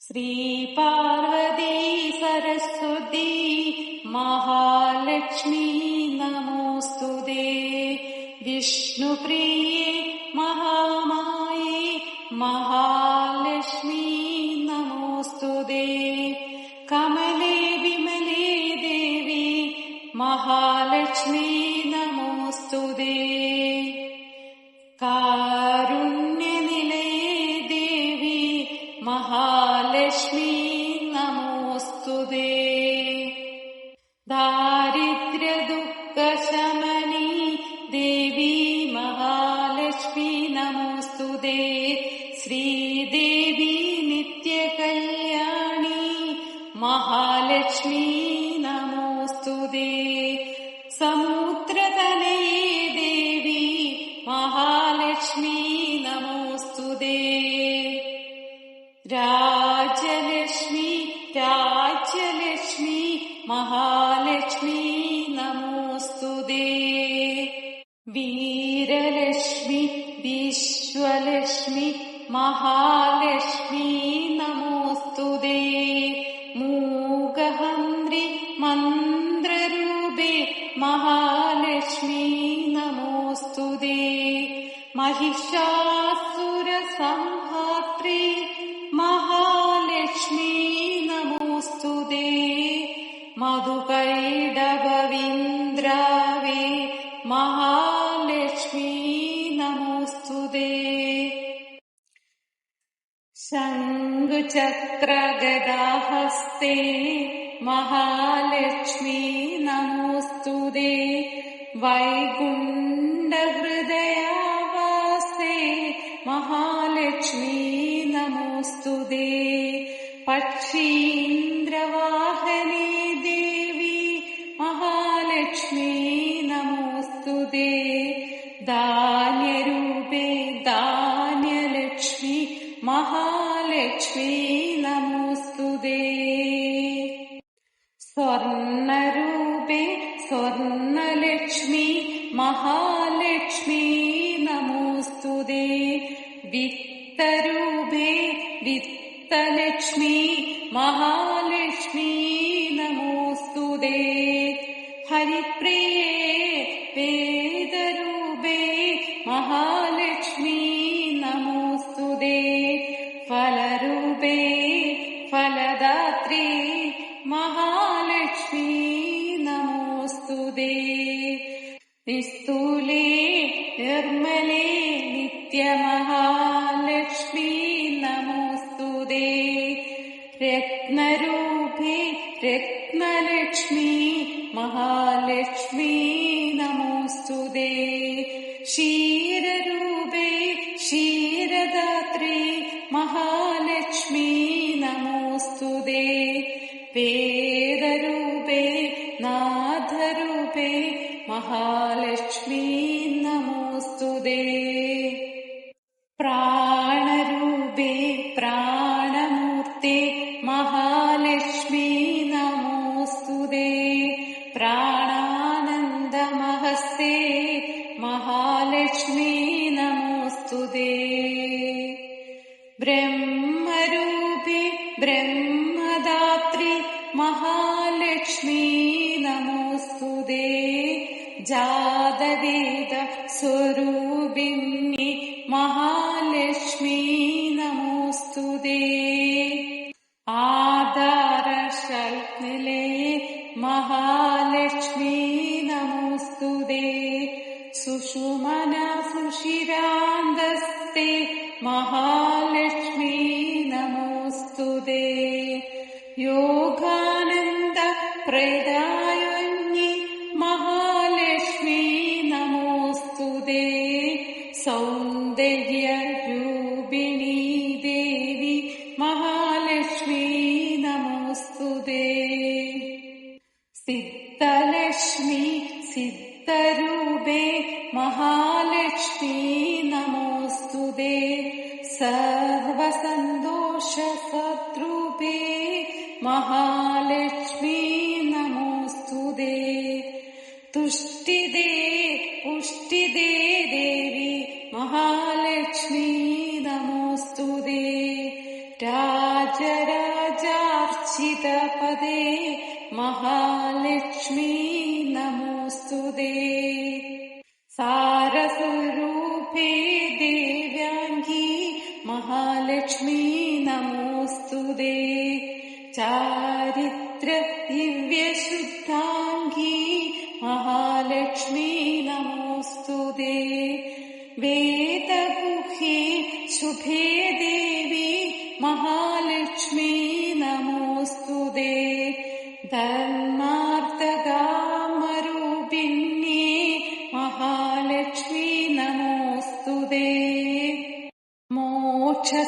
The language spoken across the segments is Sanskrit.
श्रीपार्वती सरस्वती महालक्ष्मी नमोऽस्तु दे। विष्णुप्रिये महामाये महालक्ष्मी नमोऽस्तु दे। कमले विमले देवे महालक्ष्मी नमोस्तु दे। जलक्ष्मी राजलक्ष्मी महा मधुकैडविन्द्रावे महालक्ष्मी नमोऽस्तु नमोस्तु शङ्खचक्रगदाहस्ते महालक्ष्मी नमोऽस्तु नमोस्तु वैगु Me. वेदरूपे नाथरूपे महालक्ष्मी जादविद स्वरूप آيَةٌ ित महालक्ष्मी नमोऽस्तु दे। सारस्वरूपे देव्याङ्गी महालक्ष्मी नमोऽस्तु दे। चारित्र दिव्यशुद्धाङ्गी महालक्ष्मी नमोऽस्तु दे। वेदमुखे शुभे देवी महा धन्मार्दगामरूपिणी महालक्ष्मी नमोऽस्तु ते मोक्षसाम्राज्यानि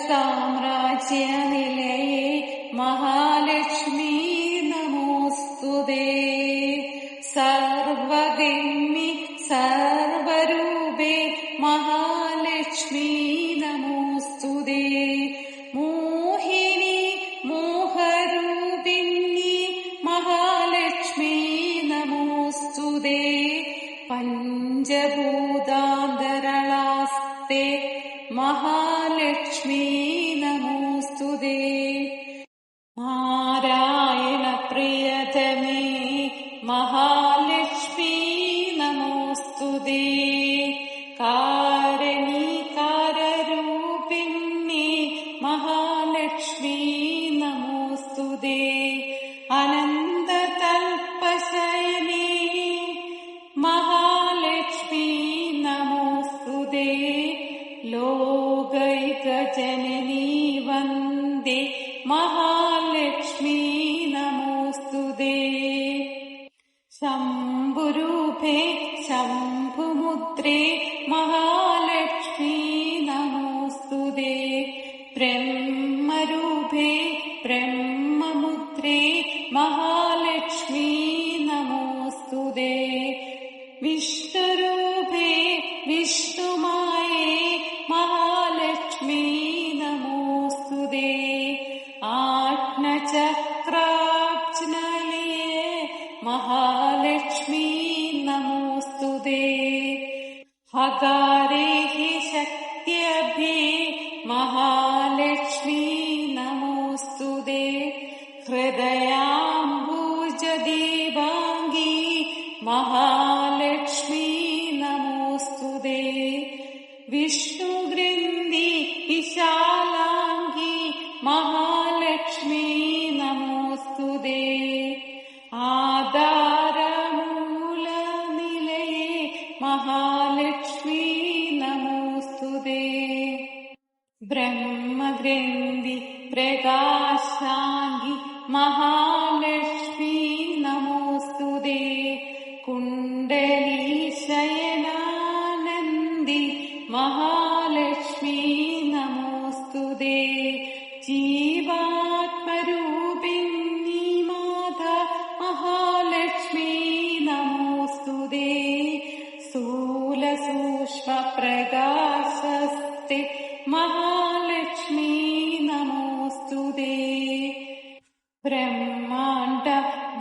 लक्ष्मी नमोऽस्तु दे। शम्भुरूपे शम्भुमुद्रे महा Hagari ृन्धि प्रकाशाङ्गि महालक्ष्मी नमोऽस्तु दे।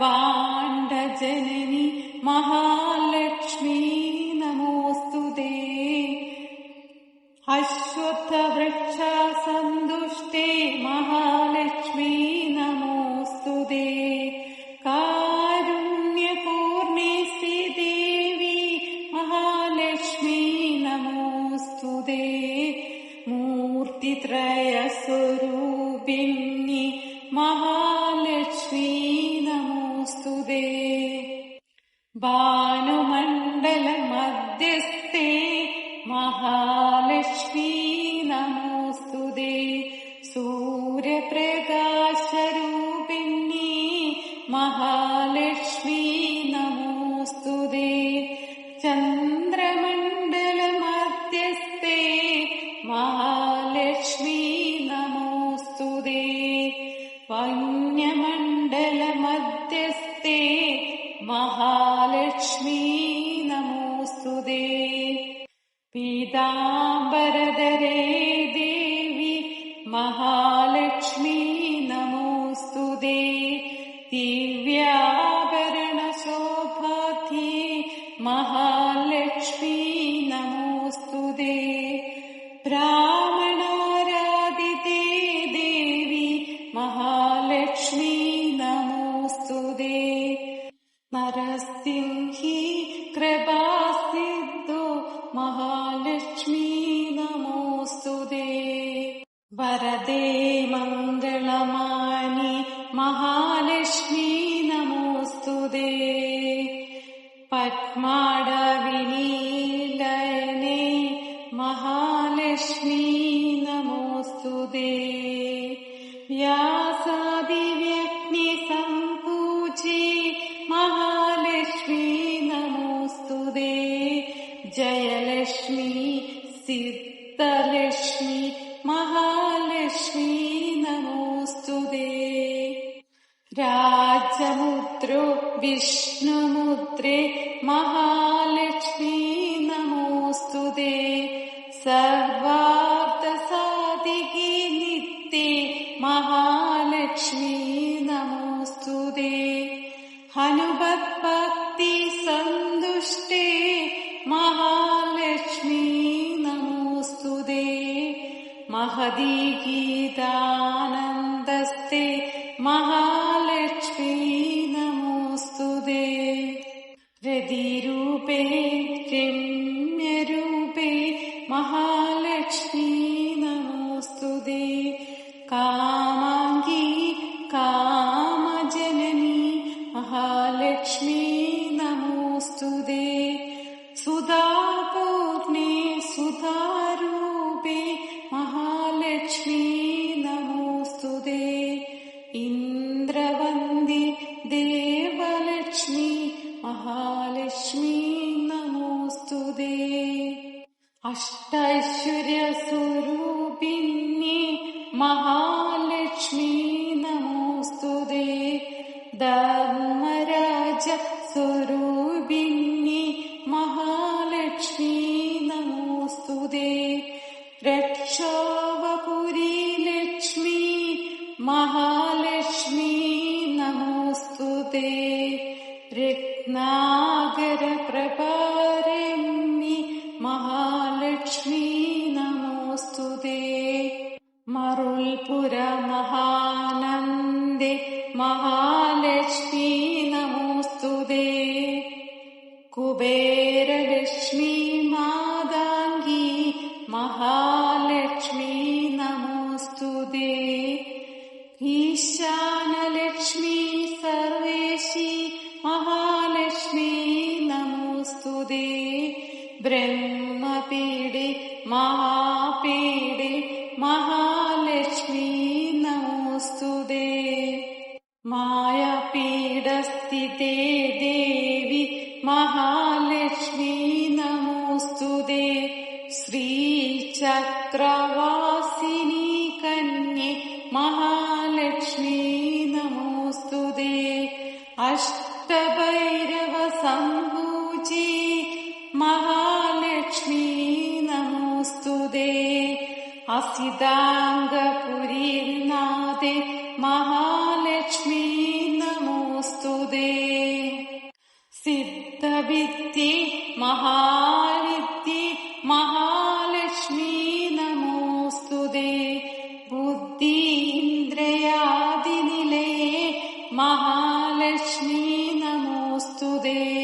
वाण्ड जनि महा स्ते महालक्ष्मी नमोऽस्तु दे। सूर्यप्रे महालक्ष्मी Mom. Seven. कामाङ्गी कामजननी महालक्ष्मी नमोऽस्तु दे। महालक्ष्मी नमोऽस्तु दे। अष्टभैरवसम्भूजी महालक्ष्मी नमोऽस्तु दे। असिदाङ्ग de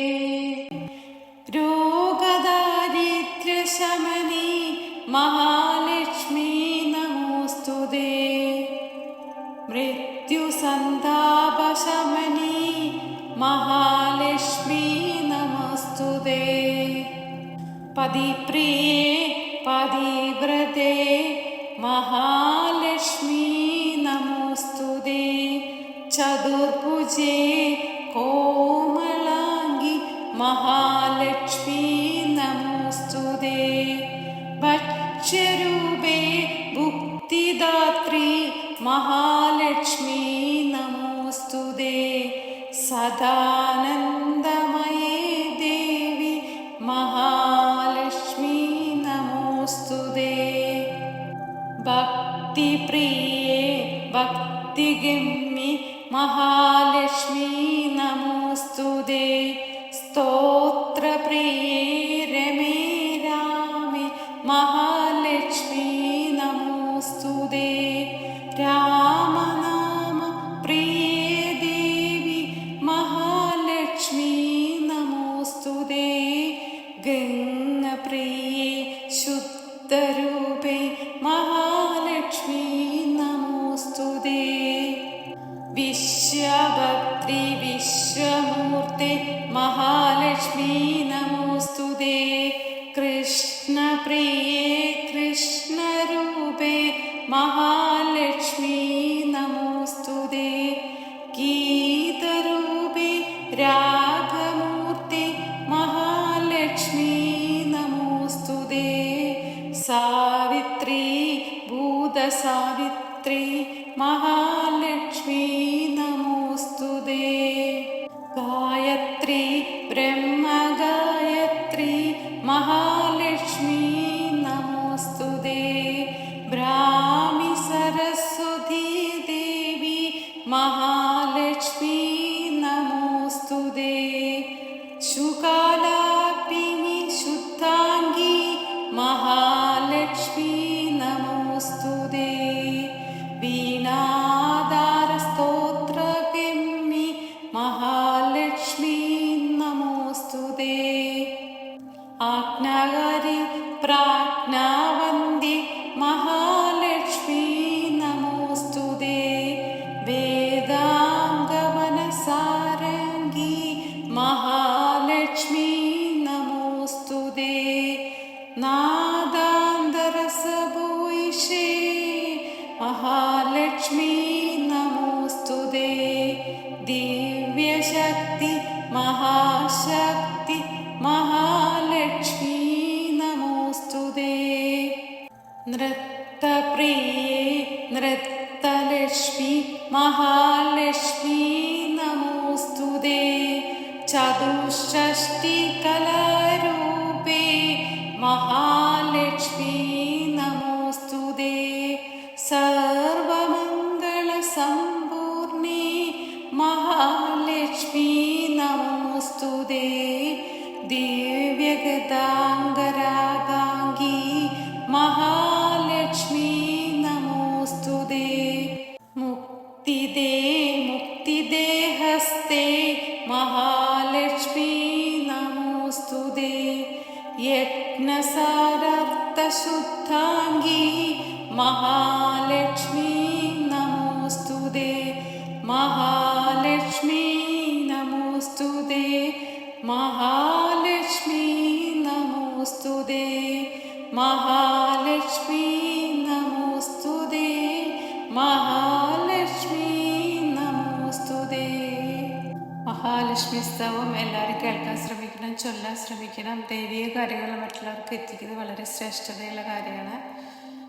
क्षरूपे भुक्तिदात्री महालक्ष्मी नमोऽस्तु नमोस्तुदे सदानन्दमये देवि महालक्ष्मी नमोऽस्तु नमोस्तुदे भक्तिप्रिये भक्तिगिम्मि महालक्ष्मी नमोऽस्तु नमोस्तुदे भूतसावित्री महालक्ष्मी नमोऽस्तु ते गायत्री ब्रह्मगायत्री महालक्ष्मी नमोऽस्तु ते ब्राह्मी सरस्वती देवी महालक्ष्मी नमोऽस्तु ते शुकालापिनि शुद्धाङ्गी महालक्ष्मी नमोऽस्तु ते Oh. नमोऽस्तु മഹാലക്ഷ്മി നമോസ്തുതേ. മഹാലക്ഷ്മി നമോസ്തുതേ. മഹാലക്ഷ്മി സ്തവം. എല്ലാവരും കേൾക്കാൻ ശ്രമിക്കണം ചൊല്ലാൻ ശ്രമിക്കണം. ദൈവിക കാര്യങ്ങൾ മറ്റുള്ളവർക്ക് എത്തിക്കുന്നത് വളരെ ശ്രേഷ്ഠതയുള്ള കാര്യമാണ്.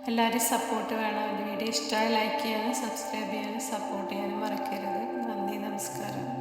എല്ലാവരും സപ്പോർട്ട് വേണം. എന്റെ വീഡിയോ ഇഷ്ടമായി ലൈക്ക് ചെയ്യാനും സബ്സ്ക്രൈബ് ചെയ്യാനും സപ്പോർട്ട് ചെയ്യാനും മറക്കരുത്. നന്ദി നമസ്കാരം.